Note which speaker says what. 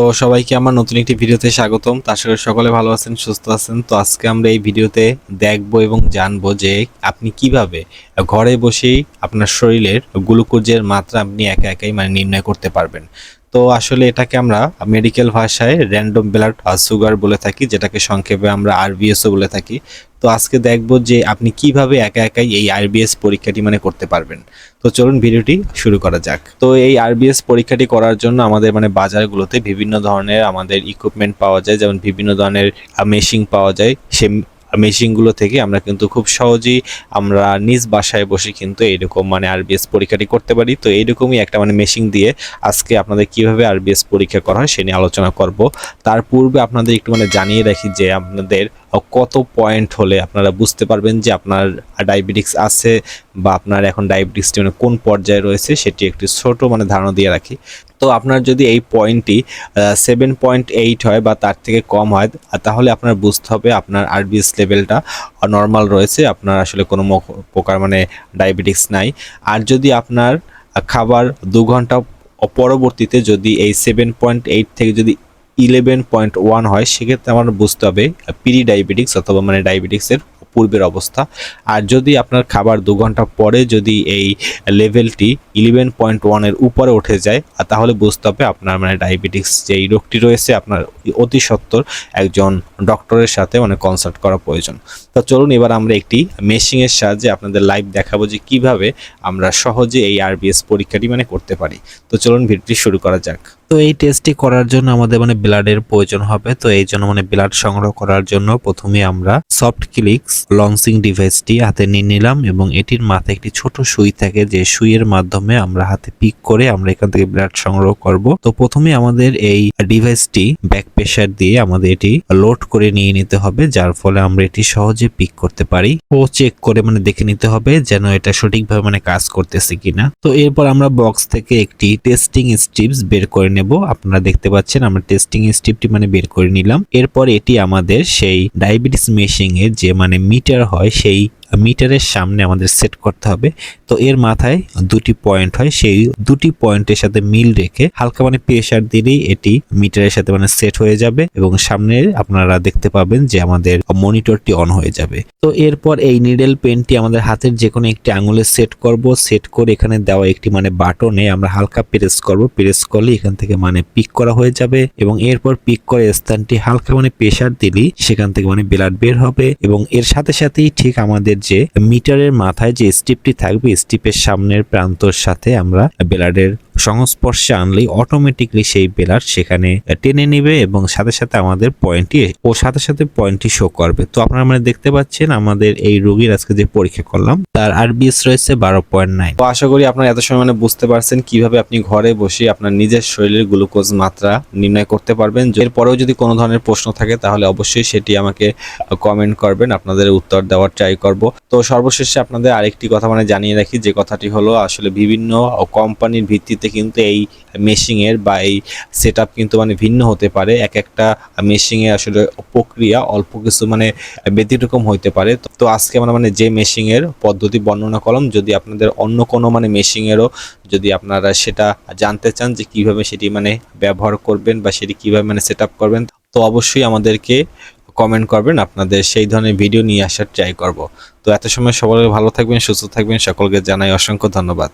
Speaker 1: তো সবাইকে আমার নতুন একটি ভিডিওতে স্বাগতম। তো করি সকলে ভালো আছেন, সুস্থ আছেন। তো আজকে আমরা এই ভিডিওতে দেখব এবং জানব যে আপনি কীভাবে ঘরে বসেই আপনার শরীরের গ্লুকোজের মাত্রা আপনি একা একাই মানে নির্ণয় করতে পারবেন। তো আসলে এটাকে আমরা মেডিকেল ভাষায় র্যান্ডম ব্লাড সুগার বলে থাকি, যেটাকে সংক্ষেপে আমরা আরবিএসও বলে থাকি। তো আজকে দেখব যে আপনি কীভাবে একা একাই এই আরবিএস পরীক্ষাটি মানে করতে পারবেন। তো চলুন ভিডিওটি শুরু করা যাক। তো এই আরবিএস পরীক্ষাটি করার জন্য আমাদের মানে বাজারগুলোতে বিভিন্ন ধরনের আমাদের ইকুইপমেন্ট পাওয়া যায়, যেমন বিভিন্ন ধরনের মেশিন পাওয়া যায়, সে মেশিনগুলো থেকে আমরা কিন্তু খুব সহজেই আমরা নিজ বাসায় বসে কিন্তু এইরকম মানে আরবিএস পরীক্ষাটি করতে পারি। তো এইরকমই একটা মানে মেশিন দিয়ে আজকে আপনাদের কীভাবে আরবিএস পরীক্ষা করা হয় সে নিয়ে আলোচনা করব। তার পূর্বে আপনাদের একটু মানে জানিয়ে রাখি যে আপনাদের কত পয়েন্ট হলে আপনারা বুঝতে পারবেন যে আপনার ডায়াবেটিক্স আছে বা আপনার এখন ডায়াবেটিক্সটি মানে কোন পর্যায়ে রয়েছে সেটি একটি ছোট মানে ধারণা দিয়ে রাখি। তো আপনার যদি এই পয়েন্টটি সেভেন পয়েন্ট এইট হয় বা তার থেকে কম হয় তাহলে আপনার বুঝতে হবে আপনার আরবিএস লেভেলটা নর্মাল রয়েছে, আপনার আসলে কোনো প্রকার মানে ডায়াবেটিক্স নাই। আর যদি আপনার খাবার দু ঘণ্টা পরবর্তীতে যদি এই সেভেন পয়েন্ট এইট থেকে যদি ইলেভেন পয়েন্ট ওয়ান হয়, সেক্ষেত্রে আমার বুঝতে হবে পিরি ডায়াবেটিক্স অথবা মানে ডায়াবেটিক্সের পূর্বের অবস্থা। আর যদি আপনার খাবার দু ঘণ্টা পরে যদি এই লেভেলটি ইলেভেন পয়েন্ট ওয়ানের উপরে উঠে যায় তাহলে বুঝতে হবে আপনার মানে ডায়াবেটিক্স যে এই রোগটি রয়েছে, আপনার অতি সত্বর একজন ডক্টরের সাথে মানে কনসাল্ট করা প্রয়োজন। তো চলুন এবার আমরা একটি মেশিনের সাহায্যে আপনাদের লাইভ দেখাবো যে কীভাবে আমরা সহজে এই আরবিএস পরীক্ষাটি মানে করতে পারি। তো চলুন ভিডিওটি শুরু করা যাক। তো এই টেস্টটি করার জন্য আমাদের মানে ব্লাডের প্রয়োজন হবে। তো এই জন্য মানে ব্লাড সংগ্রহ করার জন্য প্রথমে আমরা সফট ক্লিক্স লঞ্চিং ডিভাইসটি হাতে নিয়ে নিলাম এবং এটির মাথায় একটি ছোট সুই থাকে যে সুইয়ের মাধ্যমে আমরা হাতে পিক করে আমরা এখান থেকে ব্লাড সংগ্রহ করব। তো প্রথমে আমাদের এই ডিভাইসটি ব্যাক প্রেসার দিয়ে আমাদের এটি লোড করে নিয়ে নিতে হবে, যার ফলে আমরা এটি সহজে পিক করতে পারি। ও চেক করে মানে দেখে নিতে হবে যেন এটা সঠিকভাবে মানে কাজ করতেছে কিনা। তো এরপর আমরা বক্স থেকে একটি টেস্টিং স্ট্রিপস বের করে নেব। আপনারা দেখতে পাচ্ছেন, আমরা টেস্টিং স্ট্রিপটি মানে বের করে নিলাম। এরপর এটি আমাদের সেই ডায়াবেটিস মেশিং এর যে মানে মিটার হয়, সেই মিটারের সামনে আমাদের সেট করতে হবে। তো এর মাথায় দুটি পয়েন্ট হয়, সেই দুটি পয়েন্টের সাথে মিল রেখে হালকা মানে প্রেসার দিলেই এটি মিটারের সাথে মানে সেট হয়ে যাবে এবং সামনে আপনারা দেখতে পাবেন যে আমাদের মনিটরটি অন হয়ে যাবে। তো এরপর এই নিডেল পেনটি আমাদের হাতের যে কোনো একটি আঙুলে সেট করব। সেট করে এখানে দেওয়া একটি মানে বাটনে আমরা হালকা প্রেস করব। প্রেস করলে এখান থেকে মানে পিক করা হয়ে যাবে এবং এরপর পিক করে স্থানটি হালকা মানে প্রেসার দিলেই সেখান থেকে মানে ব্লাড বের হবে এবং এর সাথে সাথেই ঠিক আমাদের যে মিটারের মাথায় যে স্টিপটি থাকবে স্টিপের সামনের প্রান্তর সাথে আমরা ব্লাডের সংস্পর্শে আনলেই অটোমেটিকলি সেই ব্লাড সেখানে টেনে নেবে এবং সাথে সাথে আমাদের পয়েন্টটি ও সাথে সাথে পয়েন্টটি শো করবে। তো আপনারা মানে দেখতে পাচ্ছেন আমাদের এই রোগীর আজকে যে পরীক্ষা করলাম, তার আরবিএস রয়েছে বারো পয়েন্ট নাইন তো আশা করি আপনারা এত সময় মানে বুঝতে পারছেন কীভাবে আপনি ঘরে বসে আপনার নিজের শরীরের গ্লুকোজ মাত্রা নির্ণয় করতে পারবেন। এরপরেও যদি কোনো ধরনের প্রশ্ন থাকে, তাহলে অবশ্যই সেটি আমাকে কমেন্ট করবেন, আপনাদের উত্তর দেওয়ার ট্রাই করব। তো সর্বশেষে আপনাদের আরেকটি কথা মানে জানিয়ে রাখি, যে কথাটি হলো, আসলে বিভিন্ন কোম্পানির ভিত্তিতে কিন্তু এই মেশিংয়ের বা এই সেট কিন্তু মানে ভিন্ন হতে পারে। এক একটা মেশিংয়ে আসলে প্রক্রিয়া অল্প কিছু মানে ব্যতিক্রম হইতে পারে। তো- আজকে আমরা মানে যে মেশিংয়ের পদ্ধতি বর্ণনা করলাম, যদি আপনাদের অন্য কোনো মানে মেশিংয়েরও যদি আপনারা সেটা জানতে চান যে কীভাবে সেটি মানে ব্যবহার করবেন বা সেটি কীভাবে মানে সেট করবেন, তো অবশ্যই আমাদেরকে কমেন্ট করবেন। আপনাদের সেই ধরনের ভিডিও নিয়ে আসার ট্রাই করব। তো এত সময় সবাই ভালো থাকবেন, সুস্থ থাকবেন। সকলকে জানাই অসংখ্য ধন্যবাদ।